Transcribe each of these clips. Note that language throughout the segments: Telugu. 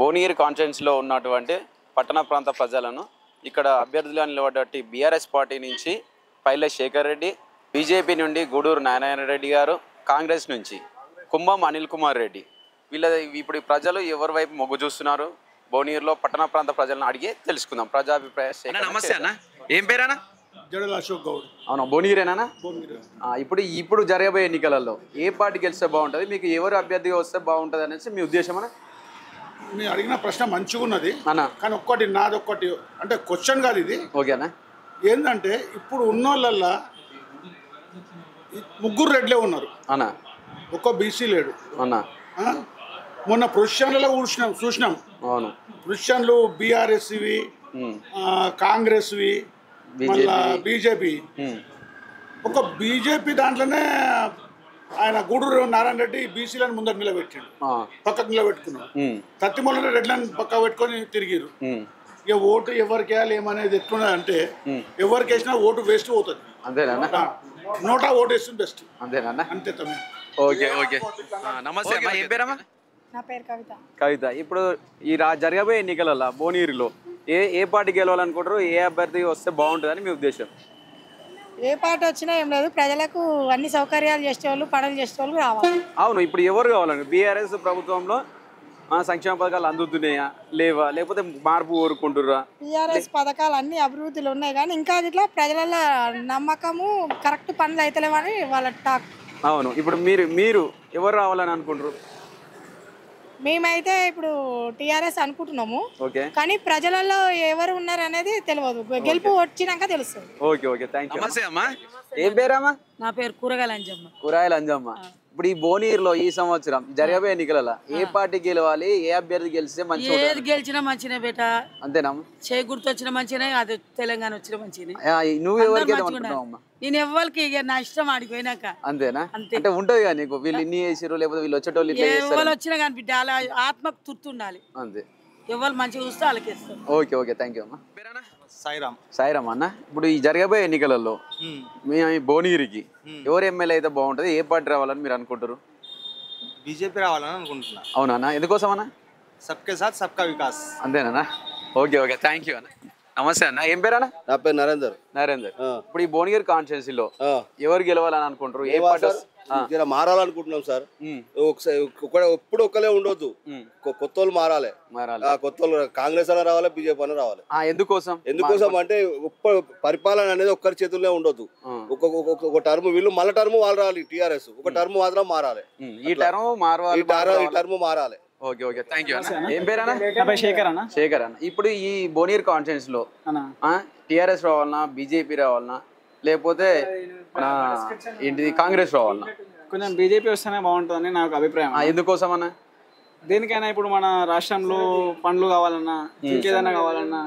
భువనగిరి కాన్ఫరెన్స్లో ఉన్నటువంటి పట్టణ ప్రాంత ప్రజలను ఇక్కడ అభ్యర్థులుగా నిలబడ్డట్టి బీఆర్ఎస్ పార్టీ నుంచి పైల శేఖర్ రెడ్డి బీజేపీ నుండి గూడూరు నారాయణ రెడ్డి గారు కాంగ్రెస్ నుంచి కుంభం అనిల్ కుమార్ రెడ్డి. వీళ్ళ ఇప్పుడు ఈ ప్రజలు ఎవరి వైపు మొగ్గు చూస్తున్నారు? భువనగిరిలో పట్టణ ప్రాంత ప్రజలను అడిగి తెలుసుకుందాం. ప్రజాభిప్రాయ నమస్తే. అన్న. ఏం పేరన్నా? జడల అశోక్ గౌడ్. అవునా ఆ, ఇప్పుడు ఇప్పుడు జరగబోయే ఎన్నికలలో ఏ పార్టీ గెలిస్తే బాగుంటుంది? మీకు ఎవరు అభ్యర్థిగా వస్తే బాగుంటుంది అనేసి మీ ఉద్దేశం అన్న? నేను అడిగిన ప్రశ్న మంచిగా ఉన్నది. అన్న. కానీ ఒక్కటి నాది ఒక్కటి అంటే క్వశ్చన్ కాదు ఇది. ఓకేనా ఏంటంటే ఇప్పుడు ఉన్నోళ్ళల్లా ముగ్గురు రెడ్లే ఉన్నారు. అన్న. ఒక్క బీసీ లేడు. అన్న? మొన్న ప్రొఫెషన్లలో చూసినాం చూసినాం. అవును. ప్రొఫెషన్లు బీఆర్ఎస్వి కాంగ్రెస్వి మళ్ళా బీజేపీ ఒక బీజేపీ దాంట్లోనే ఆయన గూడూరు నారాయణ రెడ్డి బీసీలను ముందర నిలబెట్టాడు. పక్కకు నిలబెట్టుకున్నాడు ఉమ్, తత్తిమూలలో రెడ్లను పక్క పెట్టుకొని తిరిగిరు ఇక ఓటు ఎవరికి వేయాలి ఏమనేది ఎట్లున్నది అంటే. ఎవరికి వేసినా ఓటు వేస్ట్ పోతుంది. అంతేనా నోటా ఓటు వేస్తుంది బెస్ట్. అంతేనా అంతే తమ్మి. Okay okay. నమస్తే అమ్మా ఏం పేరమ్మా? నా పేరు కవిత. కవిత ఇప్పుడు ఈ రా జరగబోయే ఎన్నికలలో భువనగిరిలో ఏ ఏ పార్టీ గెలవాలనుకుంటారు ఏ అభ్యర్థి వస్తే బాగుంటుందని మీ ఉద్దేశం? ఏ పార్టీ వచ్చినా ఏం లేదు. ప్రజలకు అన్ని సౌకర్యాలు చేసేవాళ్ళు పనులు చేసేవాళ్ళు రావాలి. అవును ఇప్పుడు ఎవరు కావాలండి? బీఆర్ఎస్ ప్రభుత్వంలో సంక్షేమ పథకాలు అందుతున్నాయా? లేవా? లేకపోతే మార్పు కోరుకుంటుర్రా? టీఆర్ఎస్ పథకాలు అన్ని అభివృద్ధులు ఉన్నాయి కానీ ఇంకా ఇట్లా ప్రజల నమ్మకము కరెక్ట్ పనులు అవుతలేవని వాళ్ళ టాక్. అవును ఇప్పుడు మీరు మీరు ఎవరు రావాలని అనుకుంటారు మేమైతే ఇప్పుడు టీఆర్ఎస్ అనుకుంటున్నాము. ఓకే. కానీ ప్రజలలో ఎవరు ఉన్నారు అనేది తెలియదు గెలుపు వచ్చినాక తెలుస్తుంది. Okay okay. థ్యాంక్ యూ నమస్తే అమ్మా. ఏం పేరమ్మా? నా పేరు కూరగాయల అంజమ్మ. కూరాయలు అంజమ్మ. ఇప్పుడు ఈ భువనగిరిలో ఈ సంవత్సరం జరగబోయే ఎన్నికలలో ఏ పార్టీ గెలవాలి ఏ అభ్యర్థి గెలిస్తే ఉంటుంది? ఏది గెలిచినా మంచినే బేట. అంతేనా? చేయి గుర్తు వచ్చిన మంచినే అది తెలంగాణ వచ్చిన మంచినే. నువ్వు ఎవరికి నేను ఎవ్వరికి ఇక నా ఇష్టం ఆడిపోయినాక. అంతేనా? అంతే. అంటే ఉంటది కదా నీకు? వీళ్ళు ఇన్ని చేసిరు లేకపోతే వీళ్ళు వచ్చేటోళ్ళు ఎవరు వచ్చినా కానీ బిడ్డ అలా ఆత్మకు తుర్తుండాలి అంతే. ఎవరు మంచిగా చూస్తే వాళ్ళకి ఓకే ఓకే. థ్యాంక్ యూ అమ్మా. సాయిరామ్. సాయిరామ్ అన్న? ఇప్పుడు ఈ జరగబోయే ఎన్నికలలో మీ భువనగిరికి ఎవరు ఎమ్మెల్యే అయితే బాగుంటుంది? ఏ పార్టీ రావాలని మీరు అనుకుంటారు బీజేపీ రావాలని అనుకుంటున్నా. అవునా ఎందుకోసం అన్న? సబ్కే సాత్ సబ్కా వికాస్. అంతేనా ఓకే ఓకే. థ్యాంక్ యూ అన్న. నమస్తే అన్న. ఏం పేరు అన్న? నా పేరు నరేందర్. నరేందర్. ఇప్పుడు ఈ భువనగిరి కాన్స్టిట్యున్సీలో ఎవరు గెలవాలని అనుకుంటారు ఏ పార్టీ జర మారాలనుకుంటున్నాం సార్. ఒకసారి ఒక- ఎప్పుడు ఒక్కలే ఉండొద్దు. కొత్త వాళ్ళు మారాలి. మారాలి. ఆ కొత్త వాళ్ళు కాంగ్రెస్ అన్న రావాలి బీజేపీ అన్న రావాలి. ఆ, ఎందుకోసం? ఎందుకోసం అంటే పరిపాలన అనేది ఒక్కరి చేతుల్లో ఉండొద్దు. ఒక టర్మ్ వీళ్ళు మళ్ళీ టర్మ్ వాళ్ళు రావాలి టీఆర్ఎస్. ఒక టర్మ్ మాత్రం మారాలి. ఈ టర్మ్ టర్మ్ ఈ టర్మ్ మారాలి. Okay okay. థ్యాంక్ యూ ఏం పేరు అన్న? శేఖర్ అన్న. శేఖర్ అన్న. ఇప్పుడు ఈ భువనగిరి కాన్స్టిట్యున్సీ లో టిఆర్ఎస్ రావాలన్నా బీజేపీ రావాలన్నా లేకపోతే మన ఏంటిది కాంగ్రెస్ రావాలన్నా. కొంచెం బీజేపీ వస్తేనే బాగుంటుందని నాకు అభిప్రాయం. ఎందుకోసం అన్న దేనికైనా ఇప్పుడు మన రాష్ట్రంలో పండ్లు కావాలన్నా ఇంకేదైనా కావాలన్నా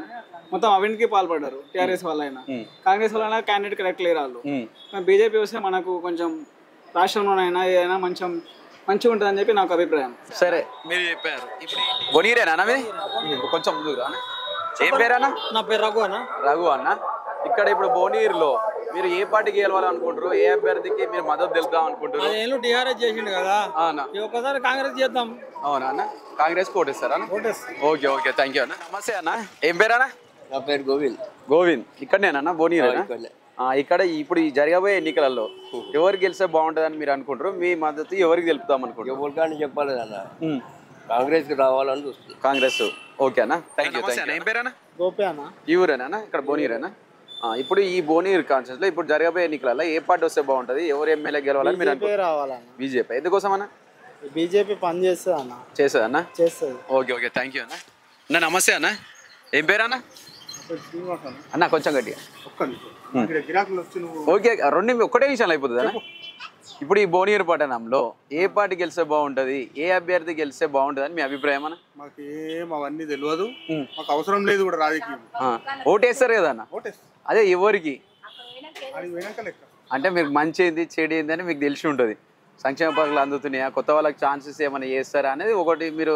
మొత్తం అవినీతికి పాల్పడ్డారు టీఆర్ఎస్ వాళ్ళైనా. కాంగ్రెస్ వాళ్ళైనా క్యాండిడేట్ కరెక్ట్ లేరు వాళ్ళు. బీజేపీ వస్తే మనకు కొంచెం రాష్ట్రంలోనైనా ఏదైనా కొంచెం మంచిగా ఉంటుందని చెప్పి నాకు అభిప్రాయం. సరే. మీరు చెప్పారు. మీది? కొంచెం అన్న. ఏం పేరు అన్న నా పేరు రఘు అన్న. రఘు అన్న. ఇక్కడ ఇప్పుడు భువనగిరిలో మీరు ఏ పార్టీకి గెలవాలనుకుంటారు ఏ అభ్యర్థికి మీరు మద్దతు తెలుద్దాం అనుకుంటారు టీఆర్ఎస్ చేసిండు కదా. అవునా ఒక్కసారి కాంగ్రెస్ చేద్దాం. అవునా అన్న? కాంగ్రెస్ కోటేస్తారా అన్న? ఓకే ఓకే థ్యాంక్ యూ అన్న. నమస్తే అన్న. ఏం పేరు అన్న? నా పేరు గోవింద్. గోవింద్. ఇక్కడనేనా ఆ, ఇక్కడ ఇప్పుడు ఈ జరగబోయే ఎన్నికలలో ఎవరు గెలిస్తే బాగుంటుందని మీరు అనుకుంటారు మీ మద్దతు ఎవరికి తెలుపుతాం అనుకుంటారు ఎవరికాని చెప్పాలి అన్న. కాంగ్రెస్కి రావాలని చూస్తుంది కాంగ్రెస్. ఓకేనా థ్యాంక్ యూ నమస్తే అన్న. ఏం పేరన్నా గోపే అన్న. ఈ ఊరేనా ఇక్కడ ఆ, ఇప్పుడు ఈ భువనగిరి కాన్షియస్లో ఇప్పుడు జరగబోయే ఎన్నికలలో ఏ పార్టీ వస్తే బాగుంటుంది ఎవరు ఎమ్మెల్యే గెలవాలని మీరు రావాలన్న. బీజేపీ. ఎందుకోసం అన్న బీజేపీ పని చేస్తుంది అన్న. చేస్తుంది అన్న? చేస్తుంది. ఓకే ఓకే థ్యాంక్ యూ అన్న. అన్న నమస్తే అన్న. ఏం పేరు అన్న? అన్న. కొంచెం గట్టిగా. ఒక్క నిమిషం. ఇక్కడ గిరాకులు వచ్చి నువ్వు ఓకే రెండు ఒక్కటే నిమిషాలు అయిపోతుంది అన్న. ఇప్పుడు ఈ భువనగిరి పట్టణంలో ఏ పార్టీ గెలిస్తే బాగుంటుంది ఏ అభ్యర్థి గెలిస్తే బాగుంటుంది అని మీ అభిప్రాయం అన్న? మాకు ఏం అవన్నీ తెలియదు మాకు అవసరం లేదు కూడా రాజకీయం. ఓటేస్తారు కదా అన్న? ఓటేస్తా అదే ఎవరికి? అంటే మీకు మంచి ఏంది చెడు ఏంది అని మీకు తెలిసి ఉంటుంది. సంక్షేమ పథకాలు అందుతున్నాయా? కొత్త వాళ్ళకి ఛాన్సెస్ ఏమైనా చేస్తారా అనేది ఒకటి మీరు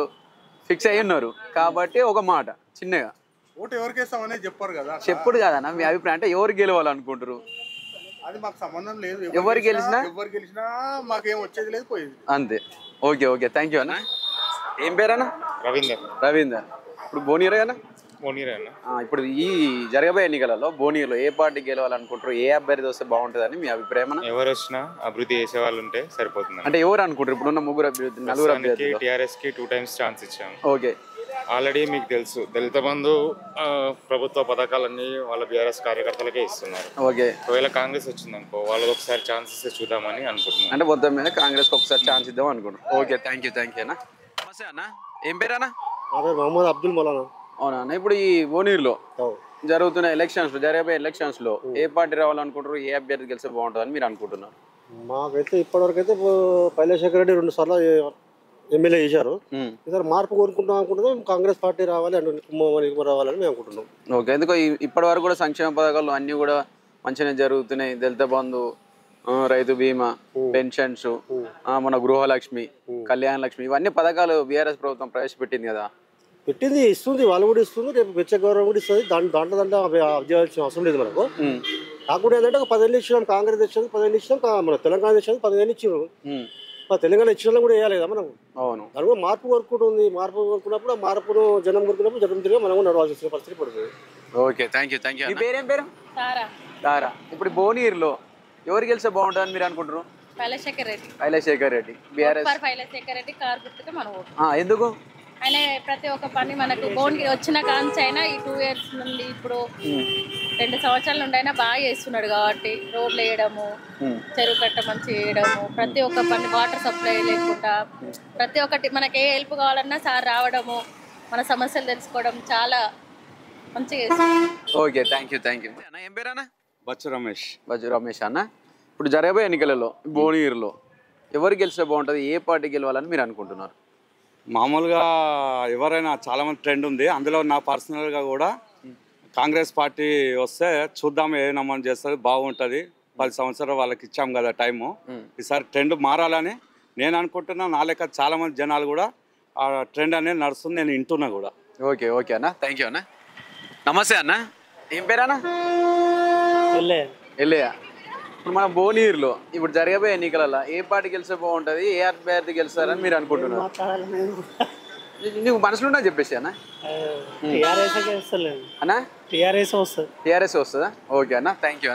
ఫిక్స్ అయ్యి ఉన్నారు. కాబట్టి ఒక మాట చిన్నగా. ఓటు ఎవరికి చెప్పారు కదా. చెప్పుడు కాదన్న మీ అభిప్రాయం. అంటే ఎవరు గెలవాలనుకుంటారు అది మాకు సంబంధం లేదు. ఎవరు గెలిచినా? ఎవరు గెలిచినా మాకేం వచ్చేది లేదు పోయేది అంతే. Okay okay. థ్యాంక్ యూ అన్న. ఏం పేరన్నా? రవీందర్. రవీందర్. ఇప్పుడు బోనీరే అన్న అన్న ఇప్పుడు ఈ జరగబోయే ఎన్నికలలో బోనీలో ఏ పార్టీ గెలవాలనుకుంటారు ఏ అభ్యర్థి వస్తే బాగుంటుందని మీ అభిప్రాయం? ఎవరు వచ్చినా అభివృద్ధి చేసే వాళ్ళు ఉంటే సరిపోతుంది అంటే ఎవరు అనుకుంటారు? ఇప్పుడున్న ముగ్గురు అభ్యర్థి నలుగురు అభ్యర్థులు. టీఆర్ఎస్కి టూ టైమ్స్ ఛాన్స్ ఇచ్చాం. ఓకే. ఆల్రెడీ మీకు తెలుసు దళిత బంధు ప్రభుత్వ పథకాలన్నీ వాళ్ళ బీఆర్ఎస్ కార్యకర్తలకే ఇస్తున్నారు. ఓకే. ఒకవేళ కాంగ్రెస్ వచ్చిందనుకో వాళ్ళకి ఒకసారి ఛాన్స్ ఇస్తే చూద్దామని అనుకుంటున్నాను అంటే మొత్తం మీద కాంగ్రెస్ ఒకసారి ఛాన్స్ ఇద్దాం అనుకుంటున్నాం. Okay. Thank you thank you అన్న. నమస్తే అన్న. ఏం పేరు అన్న? అదే మహమ్మద్ అబ్దుల్ మౌలానా. అవునా ఇప్పుడు ఈ బోనీర్లో జరుగుతున్న ఎలక్షన్స్ జరగబోయే ఎలక్షన్స్లో ఏ పార్టీ రావాలనుకుంటారు ఏ అభ్యర్థి గెలిస్తే బాగుంటుందని మీరు అనుకుంటున్నారు? మాకైతే ఇప్పటివరకు అయితే పైలేశేఖర్ రెడ్డి రెండు సార్లు ఎమ్మెల్యే చేశారు. ఈసారి మార్పు కోరుకుంటున్నాం అనుకుంటున్నాం కాంగ్రెస్ పార్టీ రావాలి అండ్ కుమ్మని రావాలని మేము అనుకుంటున్నాం. ఓకే ఎందుకో ఇప్పటి వరకు కూడా సంక్షేమ పథకాలు అన్ని కూడా మంచిగానే జరుగుతున్నాయి. దళిత బంధు రైతు బీమా పెన్షన్స్ మన గృహలక్ష్మి కళ్యాణ లక్ష్మి ఇవన్నీ పథకాలు బీఆర్ఎస్ ప్రభుత్వం ప్రవేశపెట్టింది కదా. పెట్టింది ఇస్తుంది వాళ్ళు కూడా ఇస్తుంది రేపు వెచ్చ గౌరవం కూడా ఇస్తుంది. దాంట్లో దాంట్లో దాంట్లో చేయాల్సిన అవసరం లేదు మనకు. కాకుండా ఏంటంటే ఒక పదిహేను ఇచ్చినాం కాంగ్రెస్ ఇచ్చినాం పదిహేను ఇచ్చినాం మన తెలంగాణ ఇచ్చినాం పదిహేను ఇచ్చినాం. మన తెలంగాణ ఇచ్చిన కూడా వేయాలి కదా మనం అవును. దాని కూడా మార్పు కోరుకుంటుంది మార్పు కోరుకున్నప్పుడు మార్పును జనం కోరుకున్నప్పుడు జనం తిరిగి మనం కూడా నడవాల్సిన పరిస్థితి పడుతుంది. Okay thank you thank you మీ పేరేం పేరు? తారా. ఇప్పుడు భువనగిరిలో ఎవరు గెలిస్తే బాగుంటుందని మీరు అనుకుంటారు Paila Shekhar Reddy. Shaila Shekhar Reddy BRS. For Paila Shekhar Reddy car గుర్తుగా మన ఎందుకు? ఆయన ప్రతి ఒక్క పని మనకు బోన్కి వచ్చిన కాంచి అయినా ఈ టూ ఇయర్స్ నుండి ఇప్పుడు రెండు సంవత్సరాల నుండి అయినా బాగా చేస్తున్నాడు కాబట్టి రోడ్లు వేయడము ఉమ్. చెరువు కట్ట మంచి వేయడము ప్రతి ఒక్క పని వాటర్ సప్లై లేకుండా ప్రతి ఒక్కటి మనకి ఏ హెల్ప్ కావాలన్నా సార్ రావడము మన సమస్యలు తెలుసుకోవడం చాలా మంచిగా okay thank you thank you అన్న ఏం పేరు అన్న? బచ్చు రమేష్. రమేష్ అన్న. ఇప్పుడు జరగబోయే ఎన్నికలలో భువనగిరిలో ఎవరు గెలిస్తే బాగుంటుంది ఏ పార్టీ గెలవాలని మీరు అనుకుంటున్నారు? మామూలుగా ఎవరైనా చాలా మంది ట్రెండ్ ఉంది. అందులో నా పర్సనల్గా కూడా కాంగ్రెస్ పార్టీ వస్తే చూద్దాం ఏ నమోదు చేస్తుంది బాగుంటుంది. పది సంవత్సరాలు వాళ్ళకి ఇచ్చాం కదా టైము. ఈసారి ట్రెండ్ మారాలని నేను అనుకుంటున్నా. నా లెక్క చాలా మంది జనాలు కూడా ఆ ట్రెండ్ అనేది నడుస్తుంది. నేను వింటున్నా కూడా. ఓకే ఓకే అన్న. థ్యాంక్ యూ అన్న. నమస్తే అన్న. ఏం పేరు అన్న? ఎల్లయ్య ఇప్పుడు మన భువనగిరిలో ఇప్పుడు జరగబోయే ఎన్నికలలో ఏ పార్టీ గెలిస్తే బాగుంటుంది ఏ అభ్యర్థి గెలుస్తారని మీరు అనుకుంటున్నారు? నీకు మనసులో ఉన్నా చెప్పేసి అన్న. టీఆర్ఎస్ అన్న? టీఆర్ఎస్ వస్తుంది. టీఆర్ఎస్ వస్తుందా? ఓకే అన్న థ్యాంక్ యూ